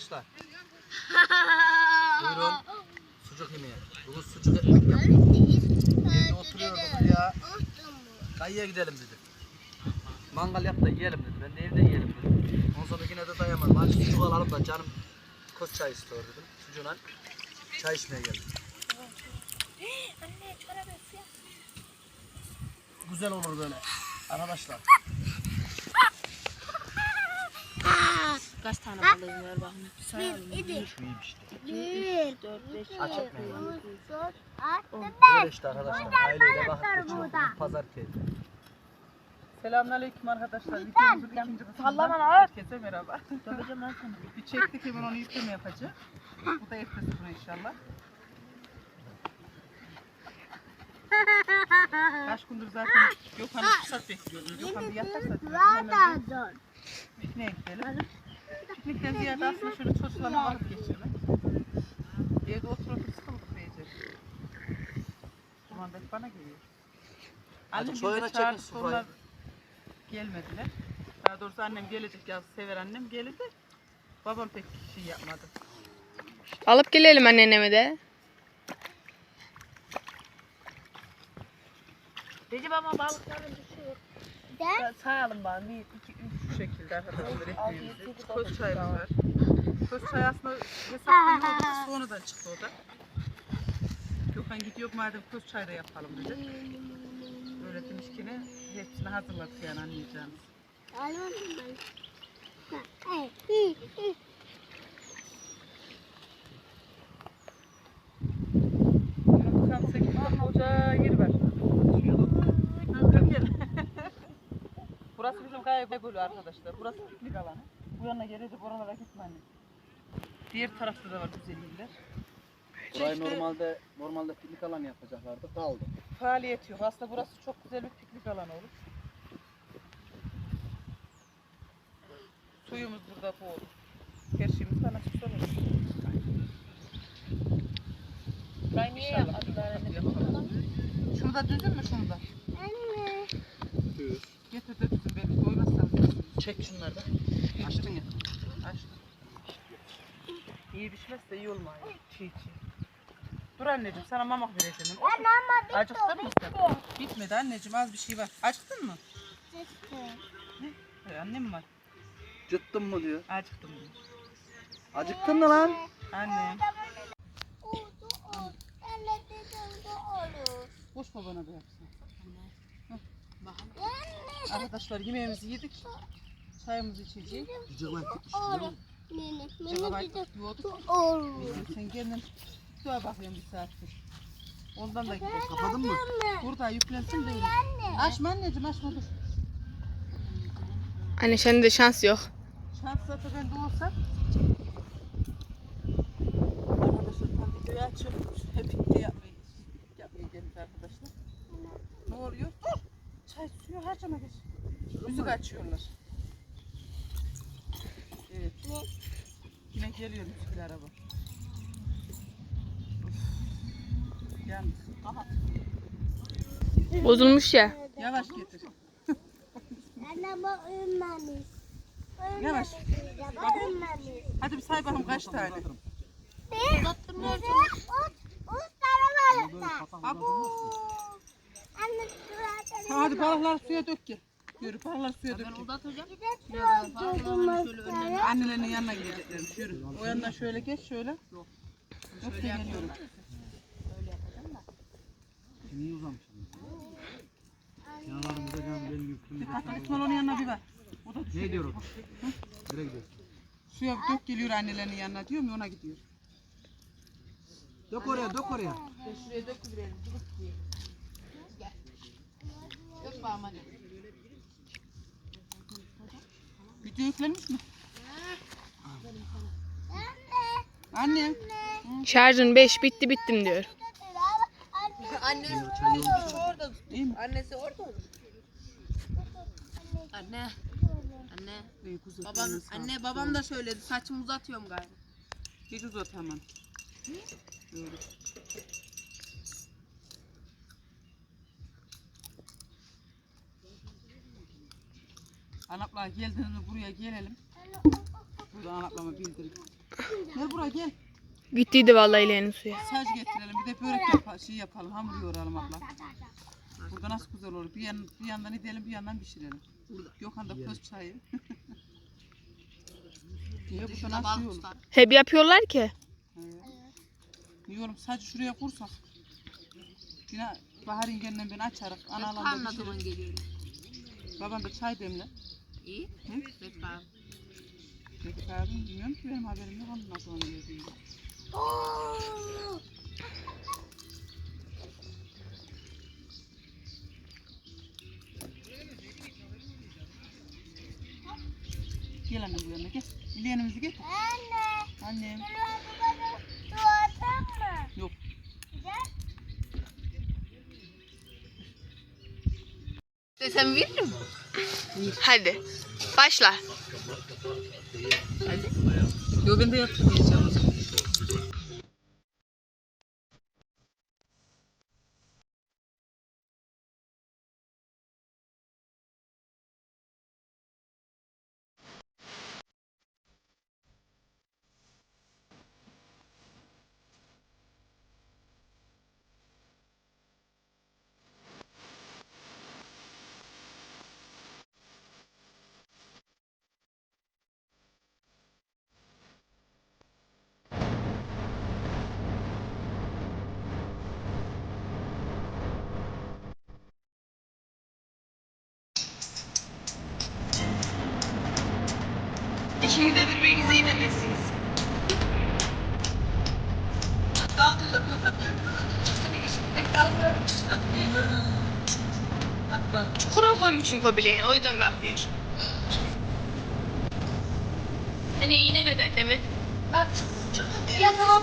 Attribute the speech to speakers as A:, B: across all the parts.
A: Arkadaşlar buyurun sucuk yemeği. Bugün sucuk ekmek yaptık. Evde oturuyorduk ya. Kayıya gidelim dedi. Mangal yap da yiyelim dedi. Ben de evde yiyelim dedim. Ondan sonra yine de dayanamadım. Hadi sucuk alalım da canım koz çay istiyor dedim. Sucuğuna çay içmeye geldim.
B: Anne yapıyor.
A: Güzel olur böyle. Arkadaşlar.
B: Kaç tane balığın var bakın. Sayalım.
A: Şu iyiymiş işte.
C: Bir,
B: Dört, beş,
A: Aç etmeyin.
C: üç, dört, altı,
A: Böyle işte arkadaşlar. Aileyle vakit geçiriyoruz. Bugün Pazar keyfi.
D: Selamünaleyküm arkadaşlar. Videomuzun ikinci kısmından herkese merhaba. Bir çektik hemen onu yükleme yapacağız. Bu da ertesi günü inşallah. Kaç gündür zaten Gökhan'ı fırsat bekliyoruz. Gökhan bir yatarsa pikniğe gidelim. Piknikten ziyade aslında şöyle çocuklarla vakit geçirmek. Evde otur otur sıkıldık diyecek. Duman bana geliyor. Annem
A: çekin
D: çağırdı onlar gelmediler. Daha doğrusu annem gelecek ya sever annem geldi. Babam pek şey yapmadı.
E: Alıp gelelim annenemi de.
B: Recep ama balıkların bir şey yok.
C: Dört.
B: Sayalım bana. Bir, iki, üç.
D: Şu şekilde arkadaşlar ekmeğimizi.
B: dokuz
D: çayımız var. Köz çay aslında hesapta yoktu. Sonradan çıktı o da. Gökhan gidiyor madem köz çay da yapalım dedi. Ki ne? Hepsini hazırladık yani anlayacağınız.
C: Alıyorum ben ay, hı, hı.
D: Bunun tam 8 tane ocağı yeri var. Ha, gel. Kaya bölü arkadaşlar. Burası piknik alanı. Bu yana gelecek oralara gitme anne. Diğer tarafta da var güzel yerler.
A: Burayı
D: İşte-
A: normalde normalde piknik alanı yapacaklardı. Kaldı.
D: Faaliyet yok. Aslında burası çok güzel bir piknik alanı olur. Suyumuz burada bol. Her şeyimiz bana çıksa olur.
B: Ben niye
D: İnşallah yapalım. Şurada düzün mü şurada?
C: Anne.
A: Düz.
D: Getir de düzün belki doymazsanız.
A: Çek şunları da. Açtın ya.
D: Açtım. İyi pişmezse iyi olmuyor. Çiğ çiğ. Dur anneciğim sana mamak vereceğim. ben. Otur.
C: Ama
D: Acıktın mı sen? Bitmedi anneciğim az bir şey var. Acıktın mı?
C: bitti.
D: Ee, annem var.
A: Cıttın mı diyor.
D: Acıktım diyor.
A: Acıktın mı lan?
D: Annem.
C: Oldu, oldu. Anne dedim de olur.
D: Boş babana da yapsın.
C: Anne.
D: Arkadaşlar yemeğimizi yedik. Çayımızı içeceğiz.
C: Nene,
D: Cevabı
C: nene dedim
D: yiyorduk.
C: olur.
D: Sen kendin dur bakayım bir saattir. Ondan da gidelim.
A: Kapadın mı?
D: Burada yüklensin de. Açma anneciğim açma dur.
E: Anne senin de şans yok.
D: Şans zaten bende olsa. Arkadaşlar tam videoyu açıyorum. Hep video yapmayı, yapmaya geldik arkadaşlar. Ne oluyor? Dur. Çay suyu harcama geç. Müzik açıyorlar. Evet. Yine geliyor müzikli araba. Of. Yalnız. Aha.
E: Bozulmuş ya.
D: Yavaş getir.
C: Anne bu ünmemiş.
D: Yavaş.
C: Bu ünmemiş.
D: Hadi bir say bakalım kaç tane.
C: Bir, uzattım nerede? Üç, üç tane var.
D: Abo.
C: Anne
D: Hadi balıklar suya dök gel. Yürü balıklar suya dök. gel. Annelerinin yanına gideceklermiş. Yürü. O yandan şöyle geç şöyle. Yok. Yok şöyle geliyorum.
A: Niye uzamış? Yanlarımıza can benim yüklüm.
D: Hatta İsmail onun yanına bir ver. O da düşüyor.
A: Ne diyorum? Nereye gidiyorsun?
D: Suya dök geliyor annelerinin yanına diyorum ya ona gidiyor.
A: Dök oraya, dök oraya.
B: Şuraya dök diye. Dök bakalım hadi.
D: Video yüklenmiş mi? Anne.
E: Şarjın 5 bitti bittim diyor.
B: Annesi orada.
D: İyi mi?
B: Annesi orada mı? Anne. Anne. Baban, anne babam da söyledi. Saçımı uzatıyorum galiba.
D: Hiç uzat hemen. Böyle. Anaplar geldiğinde buraya gelelim. Burada anaplama bildirin. Gel buraya gel.
E: Gittiydi vallahi ileğinin suya.
D: Saç getirelim bir de börek yapalım, şey yapalım, hamur yoğuralım abla. Burada nasıl güzel olur. Bir, yan, bir yandan edelim, bir yandan pişirelim. Gökhan da köz çayı. Nasıl olur.
E: Hep yapıyorlar ki.
D: İyi oğlum sadece şuraya kursak. Yine bahar yengenle beni açarız. Analarla pişiririz.
B: geliyor.
D: Baban da çay demle.
B: İyi.
D: Hı? Peki abim bilmiyorum ki benim haberim yok onun nasıl onu yediğini. Gel annem bu yana gel. İleyenimizi getir.
C: Anne.
D: Annem.
C: Doğadın mı?
D: Yok.
B: Sen verir mi?
E: Hadi. Başla.
D: Yok ben de yaptım diyeceğim o zaman.
E: Çukura koymuşum bileğini. O yüzden ben bir. Hani yine neden değil mi? Bak.
C: Ya tamam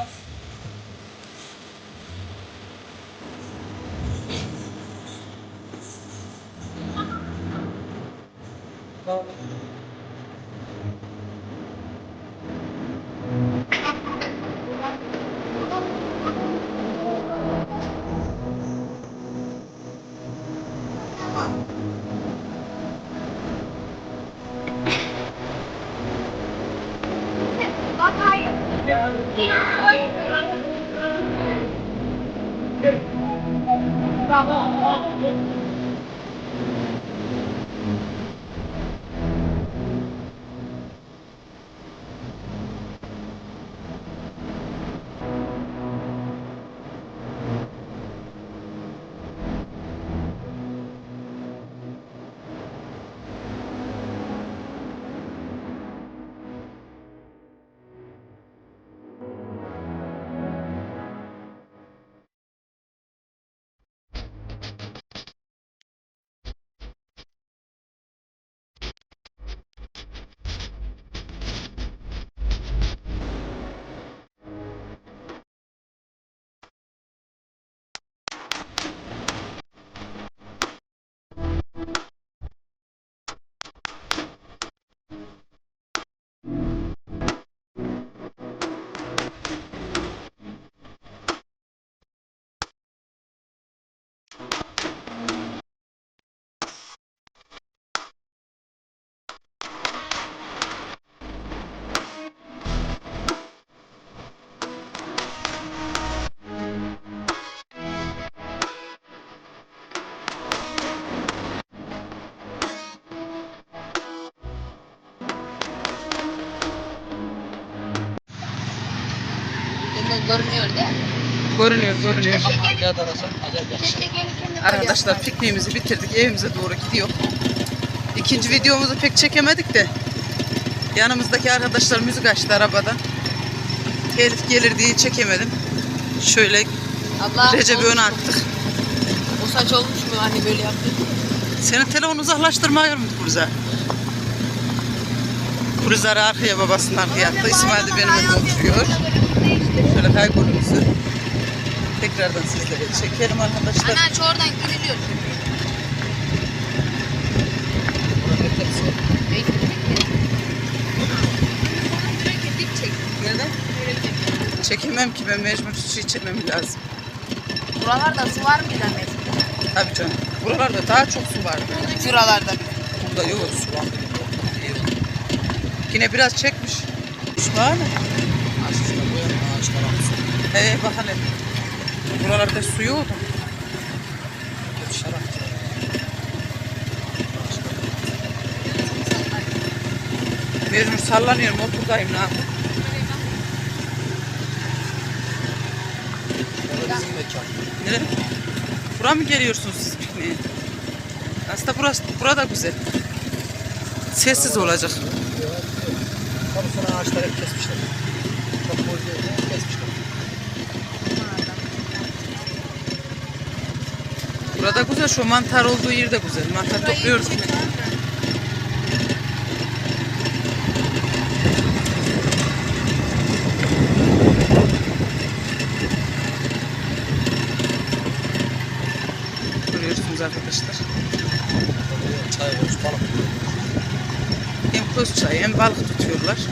E: bak. Neredeyim?
B: Görünüyor değil mi?
D: Görünüyor, görünüyor. Arkadaşlar pikniğimizi bitirdik. Evimize doğru gidiyor. İkinci videomuzu pek çekemedik de. Yanımızdaki arkadaşlar müzik açtı arabada. Telif gelir diye çekemedim. Şöyle
B: Allah
D: Recep'i öne attık.
B: O saç olmuş mu anne böyle yaptı?
D: Senin telefonu uzaklaştırmıyor mu Kuruza? Kuruzları arkaya babasının arkaya attı. İsmail de benimle konuşuyor. Şöyle kaybolumuzu tekrardan sizlere çekelim arkadaşlar.
B: Anne aç oradan giriliyor.
D: Çekemem ki ben mecbur su içmem lazım.
B: Buralarda su var mıydı anne?
D: Tabii canım. Buralarda daha çok su var.
B: Şuralarda.
D: Burada yok su var. Yine biraz çekmiş. Su var mı?
A: Ağaçlar bu yana ağaçlar aksın.
D: He bak hele. Buralarda su yoktu.
A: Şarap.
D: Mecbur sallanıyorum oturdayım
A: mekan.
D: Nereye? Bura mı geliyorsunuz siz pikniğe? Aslında burası, burada güzel. Sessiz olacak.
A: Tabii sonra ağaçları kesmişler. Değil, kesmişler.
D: Burada güzel. Şu mantar olduğu yer de güzel. Mantar topluyoruz. Görüyorsunuz arkadaşlar. Hem köz çayı hem balık tutuyorlar.